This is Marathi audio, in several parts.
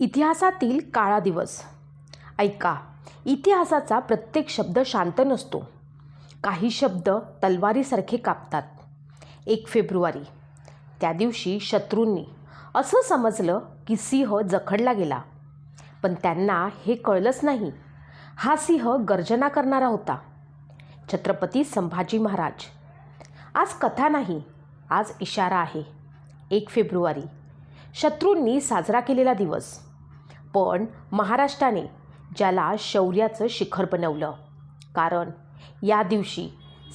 इतिहासातील काळा दिवस. ऐका इतिहासाचा प्रत्येक शब्द शांत नसतो. काही शब्द तलवारीसारखे कापतात. एक फेब्रुवारी त्या दिवशी शत्रूंनी असं समजलं की सिंह जखडला गेला. पण त्यांना हे कळलंच नाही. हा सिंह गर्जना करणारा होता. छत्रपती संभाजी महाराज. आज कथा नाही आज इशारा आहे. एक फेब्रुवारी शत्रूंनी साजरा केलेला दिवस. पण महाराष्ट्राने ज्याला शौर्याचं शिखर बनवलं कारण या दिवशी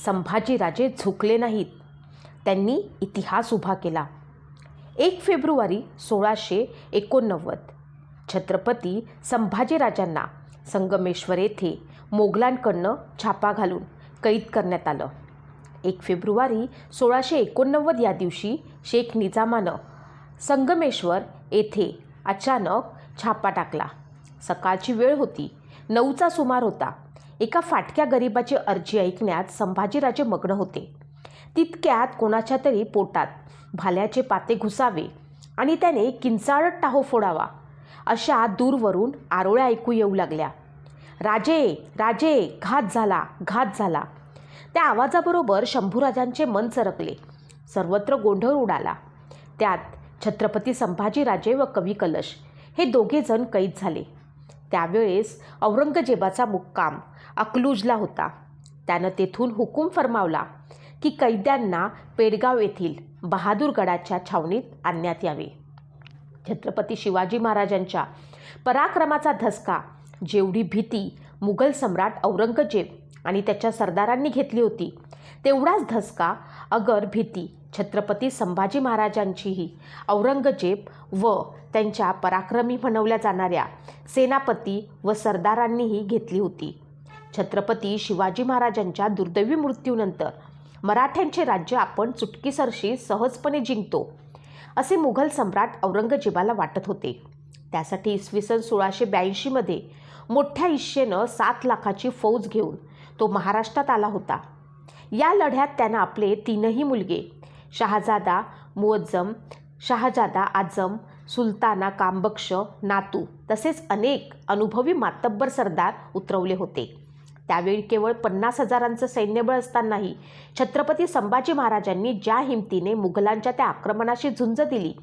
संभाजीराजे झुकले नाहीत. त्यांनी इतिहास उभा केला. एक फेब्रुवारी सोळाशे एकोणनव्वद छत्रपती संभाजीराजांना संगमेश्वर येथे मोगलांकडनं छापा घालून कैद करण्यात आलं. एक फेब्रुवारी सोळाशे एकोणनव्वद या दिवशी शेख निजामानं संगमेश्वर येथे अचानक छापा टाकला. सकाळची वेळ होती. नऊचा सुमार होता. एका फाटक्या गरिबाची अर्जी ऐकण्यात संभाजीराजे मग्न होते. तितक्यात कोणाच्या तरी पोटात भाल्याचे पाते घुसावे आणि त्याने किंचाळत टाहो फोडावा अशा दूरवरून आरोळ्या ऐकू येऊ लागल्या. राजे राजे घात झाला घात झाला. त्या आवाजाबरोबर शंभूराजांचे मन सरकले सर्वत्र गोंधळ उडाला. त्यात छत्रपती संभाजीराजे व कवी कलश हे दोघेजण कैद झाले. त्यावेळेस औरंगजेबाचा मुक्काम अकलूजला होता. त्यानं तेथून हुकूम फरमावला की कैद्यांना पेडगाव येथील बहादूरगडाच्या छावणीत आणण्यात यावे. छत्रपती शिवाजी महाराजांच्या पराक्रमाचा धसका जेवढी भीती मुघल सम्राट औरंगजेब आणि त्याच्या सरदारांनी घेतली होती तेवढाच धसका अगर भीती छत्रपती संभाजी महाराजांचीही औरंगजेब व त्यांच्या पराक्रमी म्हणवल्या जाणाऱ्या सेनापती व सरदारांनीही घेतली होती. छत्रपती शिवाजी महाराजांच्या दुर्दैवी मृत्यूनंतर मराठ्यांचे राज्य आपण चुटकीसरशी सहजपणे जिंकतो असे मुघल सम्राट औरंगजेबाला वाटत होते. त्यासाठी इसवी सन सोळाशे ब्याऐंशीमध्ये मोठ्या इच्छेनं सात लाखाची फौज घेऊन तो महाराष्ट्रात आला होता. या लढ्यात त्यानं आपले तीनही मुलगे शहाजादा मुअज्जम शहाजादा आजम सुलताना कामबक्ष नातू तसेच अनेक अनुभवी मातब्बर सरदार उतरवले होते. त्यावेळी केवळ पन्नास हजारांचं सैन्यबळ असतानाही छत्रपती संभाजी महाराजांनी ज्या हिमतीने मुघलांच्या त्या आक्रमणाशी झुंज दिली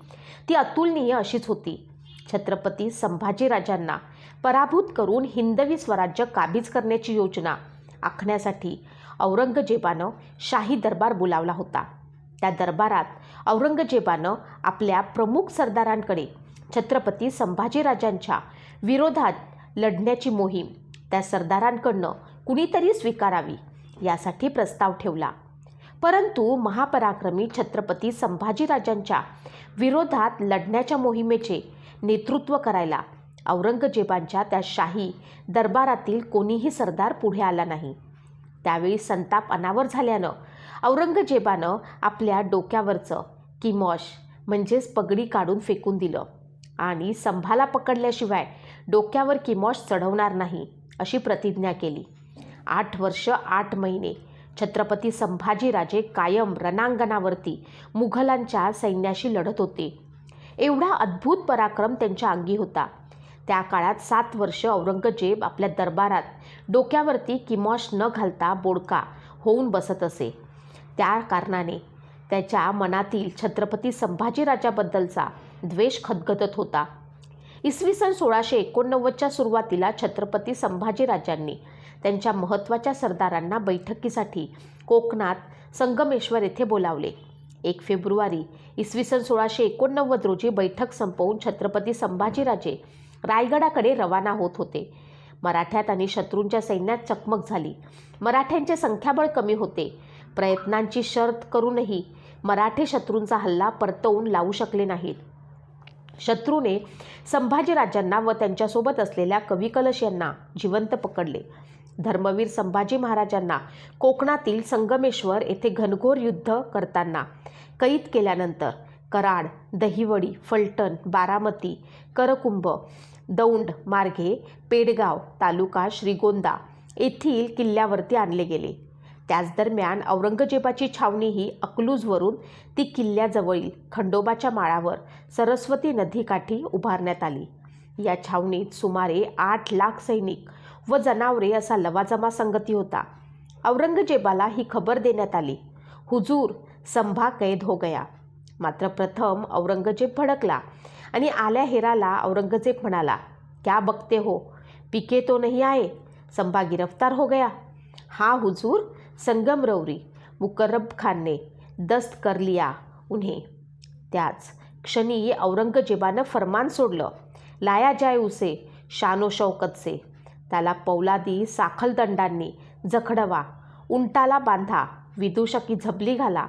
ती अतुलनीय अशीच होती. छत्रपती संभाजीराजांना पराभूत करून हिंदवी स्वराज्य काबीज करण्याची योजना आखण्यासाठी औरंगजेबानं शाही दरबार बोलावला होता. त्या दरबारात औरंगजेबानं आपल्या प्रमुख सरदारांकडे छत्रपती संभाजीराजांच्या विरोधात लढण्याची मोहीम त्या सरदारांकडनं कुणीतरी स्वीकारावी यासाठी प्रस्ताव ठेवला. परंतु महापराक्रमी छत्रपती संभाजीराजांच्या विरोधात लढण्याच्या मोहिमेचे नेतृत्व करायला औरंगजेबांच्या त्या शाही दरबारातील कोणीही सरदार पुढे आला नाही. त्यावेळी संताप अनावर झाल्यानं औरंगजेबानं आपल्या डोक्यावरचं किमॉश म्हणजेच पगडी काढून फेकून दिलं आणि संभाला पकडल्याशिवाय डोक्यावर किमॉश चढवणार नाही अशी प्रतिज्ञा केली. आठ वर्ष आठ महिने छत्रपती संभाजीराजे कायम रणांगणावरती मुघलांच्या सैन्याशी लढत होते. एवढा अद्भुत पराक्रम त्यांच्या अंगी होता. त्या काळात सात वर्ष औरंगजेब आपल्या दरबारात डोक्यावरती किमॉश न घालता बोडका होऊन बसत असे. त्या कारणाने त्याच्या मनातील छत्रपती संभाजीराजाबद्दलचा द्वेष खदखदत होता. इसवी सन सोळाशे एकोणनव्वदच्या सुरुवातीला छत्रपती संभाजीराजांनी त्यांच्या महत्त्वाच्या सरदारांना बैठकीसाठी कोकणात संगमेश्वर येथे बोलावले. एक फेब्रुवारी इसवी सन सोळाशे एकोणनव्वद रोजी बैठक संपवून छत्रपती संभाजीराजे रायगडाकडे रवाना होत होते. मराठ्यात आणि शत्रूंच्या सैन्यात चकमक झाली. मराठ्यांचे संख्याबळ कमी होते. प्रयत्नांची शर्त करूनही मराठे शत्रूंचा हल्ला परतवून लावू शकले नाहीत. शत्रूने संभाजीराजांना व त्यांच्यासोबत असलेल्या कविकलश यांना जिवंत पकडले. धर्मवीर संभाजी महाराजांना कोकणातील संगमेश्वर येथे घनघोर युद्ध करताना कैद केल्यानंतर कराड दहिवडी फलटण बारामती करकुंभ दौंड मार्गे पेडगाव तालुका श्रीगोंदा येथील किल्ल्यावरती आणले गेले. त्याच दरम्यान औरंगजेबाची छावणी ही अकलूजवरून ती किल्ल्याजवळील खंडोबाच्या माळावर सरस्वती नदीकाठी उभारण्यात आली. या छावणीत सुमारे आठ लाख सैनिक व जनावरे असा लवाजमा संगती होता. औरंगजेबाला ही खबर देण्यात आली. हुजूर संभा कैद हो गया. मात्र प्रथम औरंगजेब भडकला आणि आल्या हेराला औरंगजेब म्हणाला क्या बघते हो? पिके तो नहीं आहे संभा गिरफ्तार हो गया. हा हुजूर संगमरवरी मुकर्रब खानने दस्त कर लिया उन्हें. त्याच क्षणी औरंगजेबानं फरमान सोडलं. लाया जाय उसे शानो शौकतचे त्याला पौलादी साखलदंडांनी जखडवा उंटाला बांधा विदूषकी झबली घाला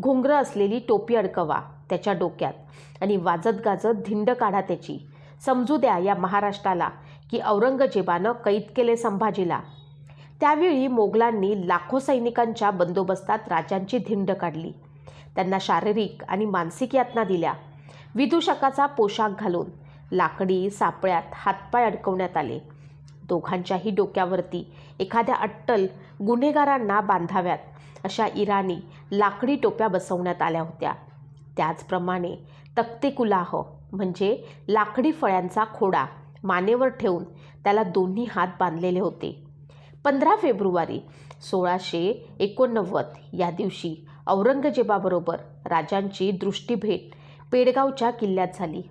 घुंगरं असलेली टोपी अडकवा त्याच्या डोक्यात आणि वाजत गाजत धिंड काढा त्याची. समजू द्या या महाराष्ट्राला की औरंगजेबानं कैद केले संभाजीला. त्यावेळी मोगलांनी लाखो सैनिकांच्या बंदोबस्तात राजांची धिंड काढली. त्यांना शारीरिक आणि मानसिक यातना दिल्या. विदूषकाचा पोशाख घालून लाकडी सापळ्यात हातपाय अडकवण्यात आले. दोघांच्याही डोक्यावरती एखाद्या अट्टल गुन्हेगारांना बांधाव्यात अशा इराणी लाकडी टोप्या बसवण्यात आल्या होत्या. त्याचप्रमाणे तक्तेकुलाह म्हणजे लाकडी फळ्यांचा खोडा मानेवर ठेवून त्याला दोन्ही हात बांधलेले होते. पंधरा फेब्रुवारी सोळाशे एकोणनव्वद या दिवशी औरंगजेबाबरोबर राजांची दृष्टीभेट पेडगावच्या किल्ल्यात झाली.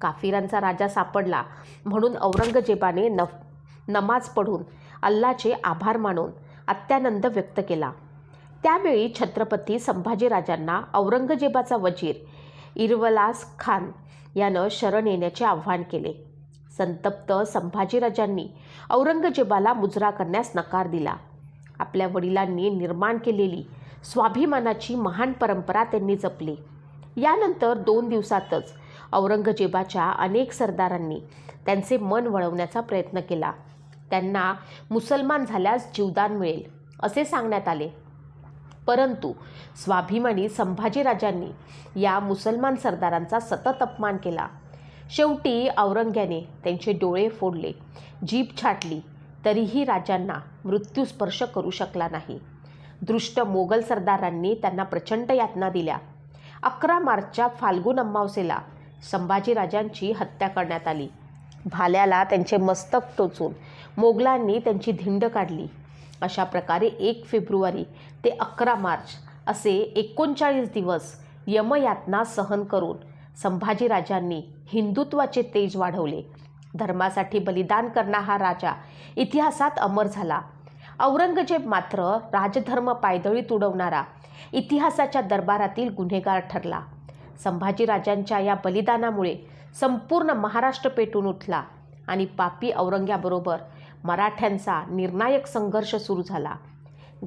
काफिरांचा राजा सापडला म्हणून औरंगजेबाने नफ नमाज पढून अल्लाचे आभार मानून अत्यानंद व्यक्त केला. त्यावेळी छत्रपती संभाजीराजांना औरंगजेबाचा वजीर इरवलास खान यानं शरण येण्याचे आव्हान केले. संतप्त संभाजीराजांनी औरंगजेबाला मुजरा करण्यास नकार दिला. आपल्या वडिलांनी निर्माण केलेली स्वाभिमानाची महान परंपरा त्यांनी जपली. यानंतर दोन दिवसातच औरंगजेबाच्या अनेक सरदारांनी त्यांचे मन वळवण्याचा प्रयत्न केला. त्यांना मुसलमान झाल्यास जीवदान मिळेल असे सांगण्यात आले. परंतु स्वाभिमानी संभाजीराजांनी या मुसलमान सरदारांचा सतत अपमान केला. शेवटी औरंग्याने त्यांचे डोळे फोडले. जीभ छाटली तरीही राजांना मृत्यू स्पर्श करू शकला नाही. दृष्ट मोगल सरदारांनी त्यांना प्रचंड यातना दिल्या. अकरा मार्चच्या फाल्गुन अमावस्येला संभाजीराजांची हत्या करण्यात आली. भाल्याला त्यांचे मस्तक टोचून मोगलांनी त्यांची धिंड काढली. अशा प्रकारे एक फेब्रुवारी ते अकरा मार्च असे एकोणचाळीस दिवस यमयातना सहन करून संभाजीराजांनी हिंदुत्वाचे तेज वाढवले. धर्मासाठी बलिदान करणारा हा राजा इतिहासात अमर झाला. औरंगजेब मात्र राजधर्म पायदळी तुडवणारा इतिहासाच्या दरबारातील गुन्हेगार ठरला. संभाजीराजांच्या या बलिदानामुळे संपूर्ण महाराष्ट्र पेटून उठला आणि पापी औरंग्याबरोबर मराठ्यांचा निर्णायक संघर्ष सुरू झाला.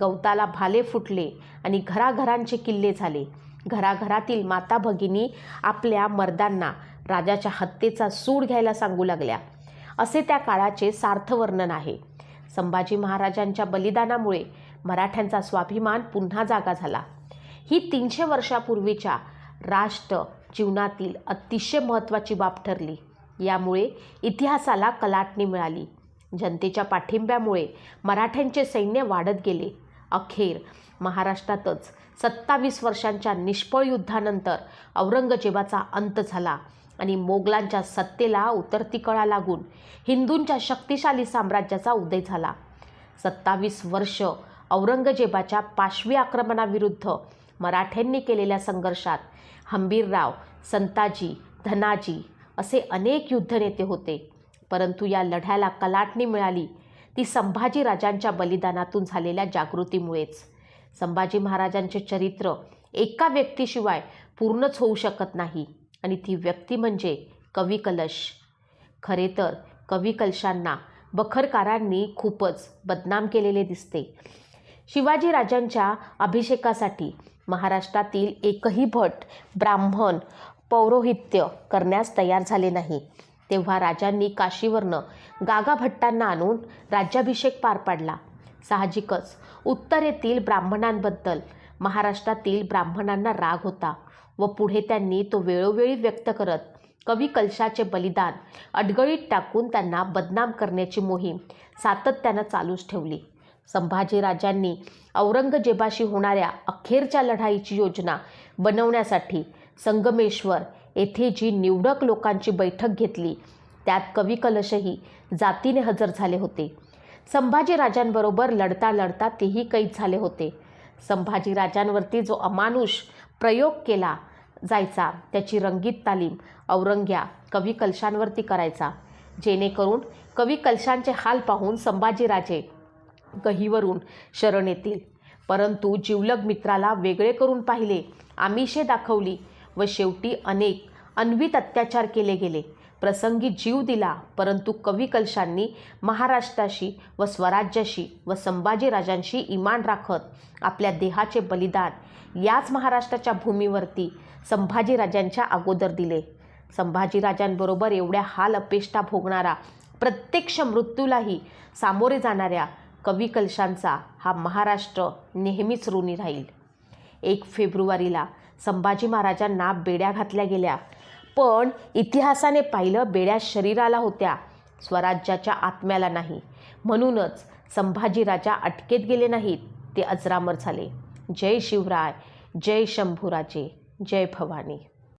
गवताला भाले फुटले आणि घराघरांचे किल्ले झाले. घराघरातील माता भगिनी आपल्या मर्दांना राजाच्या हत्येचा सूड घ्यायला सांगू लागल्या. असे त्या काळाचे सार्थ वर्णन आहे. संभाजी महाराजांच्या बलिदानामुळे मराठ्यांचा स्वाभिमान पुन्हा जागा झाला. ही तीनशे वर्षापूर्वीच्या राष्ट्र जीवनातील अतिशय महत्त्वाची बाब ठरली. यामुळे इतिहासाला कलाटणी मिळाली. जनतेच्या पाठिंब्यामुळे मराठ्यांचे सैन्य वाढत गेले. अखेर महाराष्ट्रातच सत्तावीस वर्षांच्या निष्फळ युद्धानंतर औरंगजेबाचा अंत झाला आणि मोगलांच्या सत्तेला उतरती कळा लागून हिंदूंच्या शक्तिशाली साम्राज्याचा उदय झाला. सत्तावीस वर्ष औरंगजेबाच्या पाशवी आक्रमणाविरुद्ध मराठ्यांनी केलेल्या संघर्षात हंबीरराव संताजी धनाजी असे अनेक युद्धनेते होते. परंतु या लढ्याला कलाटणी मिळाली. ती संभाजी राजांच्या बलिदानातून झालेल्या जागृतीमुळेच. संभाजी महाराजांचे चरित्र एका व्यक्तीशिवाय पूर्णच होऊ शकत नाही. आणि ती व्यक्ती म्हणजे कवी कलश. खरे तर कवी कलशांना बखरकारांनी खूपच बदनाम केलेले दिसते. शिवाजी राजांच्या अभिषेकासाठी महाराष्ट्रातील एकही भट ब्राह्मण पौरोहित्य करण्यास तयार झाले नाही. तेव्हा राजांनी काशीवरनं गागाभट्टांना आणून राज्याभिषेक पार पाडला. साहजिकच. उत्तरेतील ब्राह्मणांबद्दल. महाराष्ट्रातील ब्राह्मणांना राग होता व पुढे त्यांनी तो वेळोवेळी व्यक्त करत कवी कलशाचे बलिदान अडगळीत टाकून त्यांना बदनाम करण्याची मोहीम सातत्यानं चालूच ठेवली. संभाजीराजांनी औरंगजेबाशी होणाऱ्या अखेरच्या लढाईची योजना बनवण्यासाठी संगमेश्वर येथे जी निवडक लोकांची बैठक घेतली त्यात कवी कलशही जातीने हजर झाले होते. संभाजीराजांबरोबर लढता लढता तेही कैद झाले होते. संभाजीराजांवरती जो अमानुष प्रयोग केला जायचा त्याची रंगीत तालीम औरंग्या कवी कलशांवरती करायचा. जेणेकरून कवी कलशांचे हाल पाहून संभाजीराजे गहीवरून शरण येतील. परंतु जिवलग मित्राला वेगळे करून पाहिले आमिषे दाखवली व शेवटी अनेक अन्वित अत्याचार केले गेले. प्रसंगी जीव दिला परंतु कवी कलशांनी महाराष्ट्राशी व स्वराज्याशी व संभाजीराजांशी इमान राखत आपल्या देहाचे बलिदान याच महाराष्ट्राच्या भूमीवरती संभाजीराजांच्या अगोदर दिले. संभाजीराजांबरोबर एवढ्या हाल अपेष्टा भोगणारा प्रत्यक्ष मृत्यूलाही सामोरे जाणाऱ्या कवी कलशांचा हा महाराष्ट्र नेहमीच ऋणी राहील. एक फेब्रुवारीला संभाजी महाराजांना बेड्या घातल्या गेल्या. पण इतिहासाने पाहिलं बेड्या शरीराला होत्या स्वराज्याच्या आत्म्याला नाही. म्हणूनच संभाजीराजा अटकेत गेले नाहीत ते अजरामर झाले. जय शिवराय जय शंभूराजे जय भवानी.